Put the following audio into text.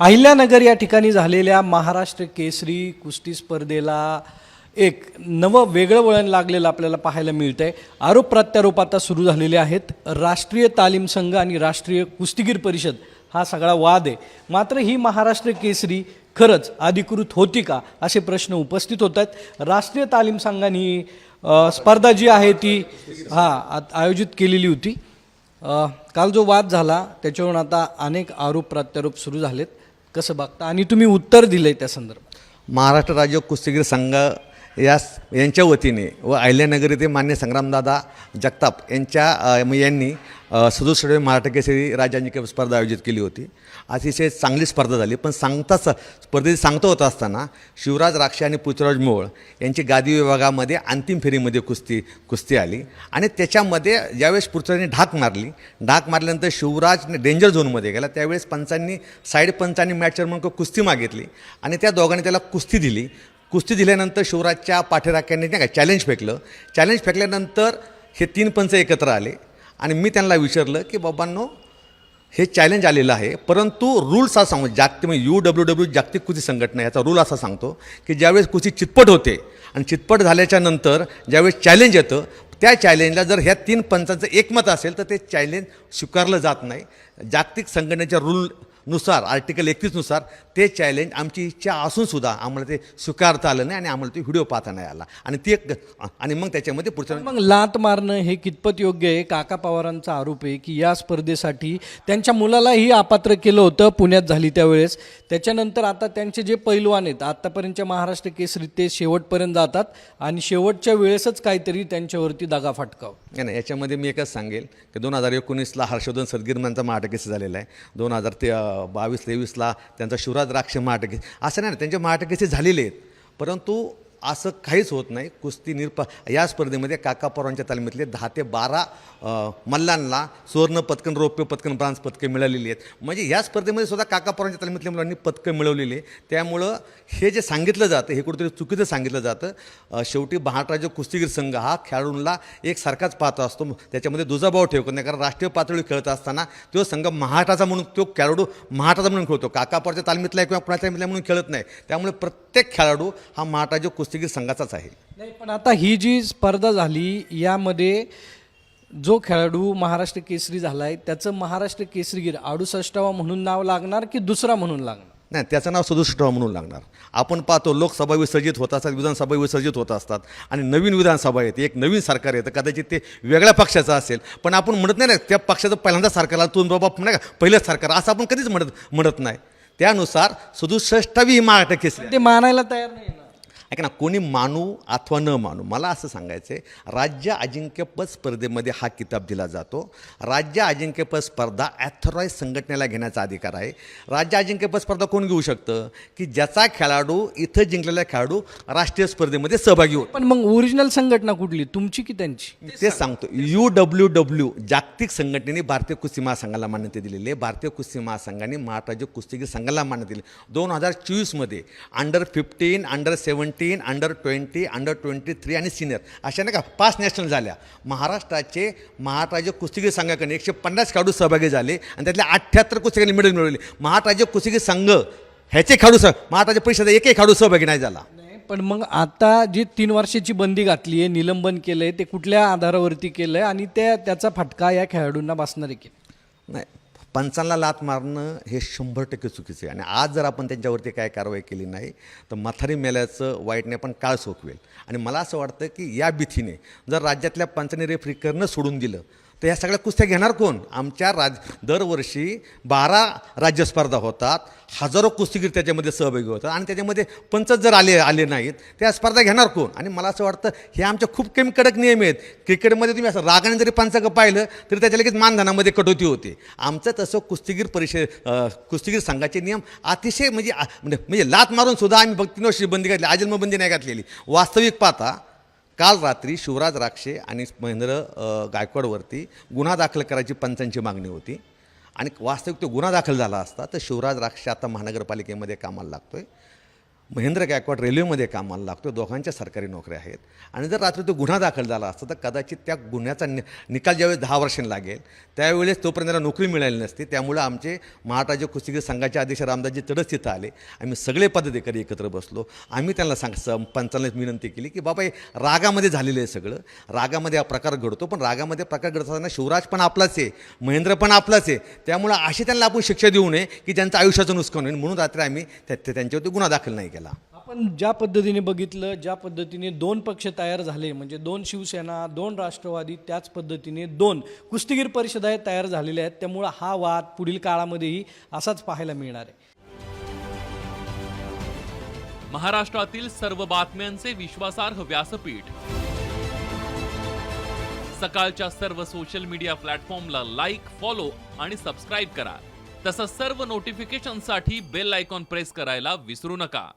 अहिल्यानगर या ठिकाणी झालेल्या महाराष्ट्र केसरी कुस्ती स्पर्धेला एक नवं वेगळं वळण लागलेलं आपल्याला पाहायला मिळतं आहे आरोप प्रत्यारोप आता सुरू झालेले आहेत. राष्ट्रीय तालीम संघ आणि राष्ट्रीय कुस्तीगीर परिषद हा सगळा वाद आहे. मात्र ही महाराष्ट्र केसरी खरंच अधिकृत होती का असे प्रश्न उपस्थित होत आहेत. राष्ट्रीय तालीम संघाने स्पर्धा जी आहे ती हा आयोजित केलेली होती. काल जो वाद झाला त्याच्यावरून आता अनेक आरोप प्रत्यारोप सुरू झालेत. कसं बघता? आणि तुम्ही उत्तर दिलं आहे त्या संदर्भात. महाराष्ट्र राज्य कुस्तीगीर संघ यास यांच्या वतीने व अहिल्यानगर येथे मान्य संग्रामदादा जगताप यांच्या म- यांनी सदुसष्टवे मराठा केसरी राज्यांची स्पर्धा आयोजित केली होती. अतिशय चांगली स्पर्धा झाली. पण सांगताच स्पर्धेत सांगता होत असताना शिवराज राक्षे आणि पृथ्वीराज मोळ यांची गादी विभागामध्ये अंतिम फेरीमध्ये कुस्ती कुस्ती आली. आणि त्याच्यामध्ये ज्यावेळेस पृथ्वीराजने ढाक मारली ढाक मारल्यानंतर शिवराजने डेंजर झोनमध्ये गेला. त्यावेळेस पंचांनी साईड पंचांनी मॅचवर म्हणून कुस्ती मागितली आणि त्या दोघांनी त्याला कुस्ती दिली. कुस्ती दिल्यानंतर शिवराजच्या पाठीराख्यांनी नाही का चॅलेंज फेकलं. चॅलेंज फेकल्यानंतर हे तीन पंच एकत्र आले. आणि मी त्यांना विचारलं की बाबांनो हे चॅलेंज आलेलं आहे. परंतु रूल्स असा सांगतो जागतिक म्हणजे यू डब्ल्यू डब्ल्यू जागतिक कुस्ती संघटना याचा रूल असा सांगतो की ज्यावेळेस कुस्ती चितपट होते आणि चितपट झाल्याच्यानंतर ज्यावेळेस चॅलेंज येतं त्या चॅलेंजला जर ह्या तीन पंचांचं एकमत असेल तर ते चॅलेंज स्वीकारलं जात नाही. जागतिक संघटनेच्या रूल नुसार आर्टिकल एकतीसनुसार ते चॅलेंज आमची इच्छा असूनसुद्धा आम्हाला ते स्वीकारता आलं नाही आणि आम्हाला ते व्हिडिओ पाहता नाही आला. आणि ते आणि मग त्याच्यामध्ये पुढचं मग लात मारणं हे कितपत योग्य आहे? काका पवारांचा आरोप आहे की या स्पर्धेसाठी त्यांच्या मुलालाही अपात्र केलं होतं पुण्यात झाली त्यावेळेस. त्याच्यानंतर आता त्यांचे जे पैलवान आहेत आत्तापर्यंतच्या महाराष्ट्र केसरी ते शेवटपर्यंत जातात आणि शेवटच्या वेळेसच काहीतरी त्यांच्यावरती दगा फटकाव नाही नाही याच्यामध्ये मी एकच सांगेल की दोन हजार एकोणीसला हर्षवर्धन सदगीरमांचा महाटकीस झालेला आहे. दोन हजार ते बावीस तेवीसला त्यांचा शिवराज राक्ष महाटकीस असं नाही ना त्यांचे महाटकेसे झालेले आहेत. परंतु असं काहीच होत नाही. कुस्ती निरप या स्पर्धेमध्ये काका पवारांच्या तालमीतले दहा ते बारा मल्लांना सुवर्ण पदकन रौप्य पदकन ब्रांज पदके मिळालेली आहेत. म्हणजे या स्पर्धेमध्ये सुद्धा काका पवारांच्या तालमीतल्या मुलांनी पदकं मिळवलेली आहे त्यामुळं हे जे सांगितलं जातं हे कुठेतरी चुकीचं सांगितलं जातं. शेवटी महाराष्ट्र कुस्तीगीर संघ हा खेळाडूंना एक सारखाच असतो. त्याच्यामध्ये दुजाभाव ठेवत नाही. कारण राष्ट्रीय पातळीवर खेळत असताना तो संघ महाराष्ट्राचा म्हणून तो खेळाडू महाराष्ट्राचा म्हणून खेळतो. काका पवारच्या तालमीतला किंवा कुणाच्या तालमीतला म्हणून खेळत नाही. त्यामुळे प्रत्येक खेळाडू हा महाराष्ट्र कुस्तीगीर संघाचाच आहे. नाही पण आता ही जी स्पर्धा झाली यामध्ये जो खेळाडू महाराष्ट्र केसरी झालाय त्याचं महाराष्ट्र केसरीगीर अडुसष्टावा म्हणून नाव लागणार की दुसरा म्हणून लागणार? नाही त्याचं नाव सदुसष्ट म्हणून लागणार. आपण पाहतो लोकसभा विसर्जित होत असतात विधानसभा विसर्जित होत असतात आणि नवीन विधानसभा येते एक नवीन सरकार येतं कदाचित ते वेगळ्या पक्षाचं असेल. पण आपण म्हणत नाही ना त्या पक्षाचं पहिल्यांदा सरकार आलं, तू बाबा नाही का पहिलंच सरकार असं आपण कधीच म्हणत म्हणत नाही. त्यानुसार सदुसष्टावी ही महाराष्ट्र केसरी ते मानायला तयार नाही ऐका ना कोणी मानू अथवा न मानू मला असं सांगायचं आहे राज्य अजिंक्यपद स्पर्धेमध्ये हा किताब दिला जातो. राज्य अजिंक्यपद स्पर्धा ॲथॉराईज संघटनेला घेण्याचा अधिकार आहे. राज्य अजिंक्यपद स्पर्धा कोण घेऊ शकतं? की ज्याचा खेळाडू इथं जिंकलेला खेळाडू राष्ट्रीय स्पर्धेमध्ये सहभागी होतो. पण मग ओरिजिनल संघटना कुठली? तुमची की त्यांची? तेच सांगतो. यू डब्ल्यू डब्ल्यू जागतिक संघटनेने भारतीय कुस्ती महासंघाला मान्यता दिलेली आहे. भारतीय कुस्ती महासंघाने महाराष्ट्र कुस्तीगीर संघाला मान्यता दिली दोन हजार चोवीसमध्ये under fifteen under seventeen under twenty under twenty three आणि सिनियर अशा नाही का पाच नॅशनल झाल्या. महाराष्ट्राचे महाराष्ट्र कुस्तीगीर संघाकडे एकशे पन्नास खेळाडू सहभागी झाले आणि त्यातल्या अठ्ठ्याहत्तर कुस्तीगीर मेडल मिळवले. महाराष्ट्र कुस्तीगीर संघ ह्याचे खेळाडू सह महाराष्ट्र परिषद एकही खेळाडू सहभागी नाही झाला. नाही पण मग आता जी तीन वर्षाची बंदी घातली आहे निलंबन केलंय ते कुठल्या आधारावरती केलंय आणि त्या त्याचा फटका या खेळाडूंना बसणार आहे की नाही पंचांना लात मारणं हे शंभर टक्के चुकीचं आहे. आणि आज जर आपण त्यांच्यावरती काय कारवाई केली नाही तर मथारी मेल्याचं वाईटने पण काळ सोकवेल. आणि मला असं वाटतं की या भीतीने जर राज्यातल्या पंचांनी रेफरी करणं सोडून दिलं तर ह्या सगळ्या कुस्त्या घेणार कोण? आमच्या राज दरवर्षी बारा राज्यस्पर्धा होतात. हजारो कुस्तीगीर त्याच्यामध्ये सहभागी होतात. आणि त्याच्यामध्ये पंचच जर आले आले नाहीत त्या स्पर्धा घेणार कोण? आणि मला असं वाटतं हे आमच्या खूप कमी कडक नियम आहेत. क्रिकेटमध्ये तुम्ही असं रागाने जरी पंचांग पाहिलं तरी त्याच्या लगेच मानधनामध्ये कटोती होते. आमचं तसं कुस्तीगीर परिषद कुस्तीगीर संघाचे नियम अतिशय म्हणजे आ- म्हणजे म्हणजे लात मारून सुद्धा आम्ही भक्तीनोशी बंदी घातली आजन्मबंदी नाही घातलेली. वास्तविक पाहता काल रात्री शिवराज राक्षे आणि महेंद्र गायकवाडवरती गुन्हा दाखल करायची पंचांची मागणी होती. आणि वास्तविक तो गुन्हा दाखल झाला असता तर शिवराज राक्षे आता महानगरपालिकेमध्ये कामाला लागतो आहे महेंद्र गायकवाड रेल्वेमध्ये कामाला लागतो दोघांच्या सरकारी नोकऱ्या आहेत. आणि जर रात्री तो गुन्हा दाखल झाला असता तर कदाचित त्या गुन्ह्याचा नि निकाल ज्यावेळेस दहा वर्षांनी लागेल त्यावेळेस तोपर्यंत त्याला नोकरी मिळाली नसती. त्यामुळं आमचे महाराष्ट्र कुस्तीगीर संघाचे अध्यक्ष रामदासजी तडस तिथं आले. आम्ही सगळे पदाधिकारी एकत्र बसलो. आम्ही त्यांना सांग स- पंचांना विनंती केली की बाबा हे रागामध्ये झालेलं आहे सगळं. रागामध्ये हा प्रकार घडतो पण रागामध्ये प्रकार घडत असताना शिवराज पण आपलाच आहे महेंद्र पण आपलाच आहे. त्यामुळं अशी त्यांना आपण शिक्षा देऊ नये की ज्यांचं आयुष्याचं नुकसान होईल. म्हणून रात्री आम्ही त्या त्या- त्यांच्यावरती गुन्हा दाखल नाही केला. आपण ज्या पद्धतीने बघितलं ज्या पद्धतीने दोन पक्ष तयार झाले म्हणजे दोन शिवसेना दोन राष्ट्रवादी त्याच पद्धतीने दोन कुस्तीगीर परिषदा तयार झालेल्या आहेत. त्यामुळं हा वाद पुढील काळामध्येही असाच पाहायला मिळणार आहे. महाराष्ट्रातील सर्व बातम्यांचे विश्वासार्ह व्यासपीठ. सकाळच्या सर्व सोशल मीडिया प्लॅटफॉर्मला लाईक फॉलो आणि सबस्क्राईब करा. तसंच सर्व नोटिफिकेशनसाठी बेल आयकॉन प्रेस करायला विसरू नका.